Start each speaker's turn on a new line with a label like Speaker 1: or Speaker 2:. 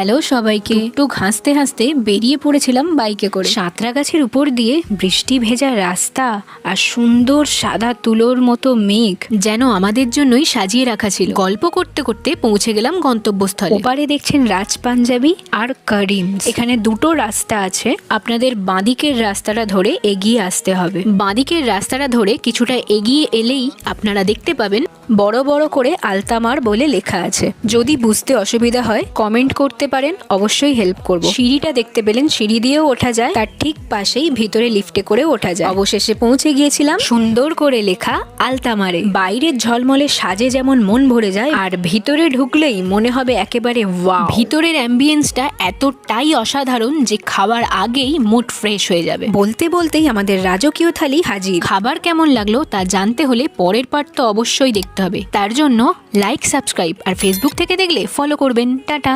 Speaker 1: Hello সবাইকে। একটু হাসতে হাসতে বেরিয়ে পড়েছিলাম বাইকে করে। সাঁতরাগাছির উপর দিয়ে বৃষ্টি ভেজা রাস্তা আর সুন্দর সাদা তুলোর মতো মেঘ যেন আমাদের জন্যই সাজিয়ে রাখা ছিল। গল্প করতে করতে পৌঁছে গেলাম গন্তব্যস্থলে। ওপারে দেখছেন রাজ পাঞ্জাবি আর করিম। এখানে দুটো রাস্তা আছে। আপনাদের বাঁদিকের রাস্তাটা ধরে এগিয়ে আসতে হবে। বাঁদিকের রাস্তাটা ধরে কিছুটা এগিয়ে এলেই আপনারা দেখতে পাবেন বড় বড় করে আলতামার বলে লেখা আছে। যদি বুঝতে অসুবিধা হয় কমেন্ট করতে পারেন, অবশ্যই হেল্প করব। সিঁড়িটা দেখতে পেলেন, সিঁড়ি দিয়েও ওঠা যায়, তার ঠিক পাশেই ভিতরে লিফটে করে ওঠা যায়। অবশেষে পৌঁছে গিয়েছিলাম, সুন্দর করে লেখা আলতামারে বাইরের ঝলমলে সাজে যেমন মন ভরে যায়, আর ভিতরে ঢুকলেই মনে হবে একেবারে ওয়া ভিতরের অ্যাম্বিয়েন্সটা এতটাই অসাধারণ যে খাওয়ার আগেই মুড ফ্রেশ হয়ে যাবে। বলতে বলতেই আমাদের রাজকীয় থালি হাজির। খাবার কেমন লাগল তা জানতে হলে পরের পার্ট তো অবশ্যই দেখতে হবে। তার জন্য লাইক সাবস্ক্রাইব আর ফেসবুক থেকে দেখলে ফলো করবেন। টাটা!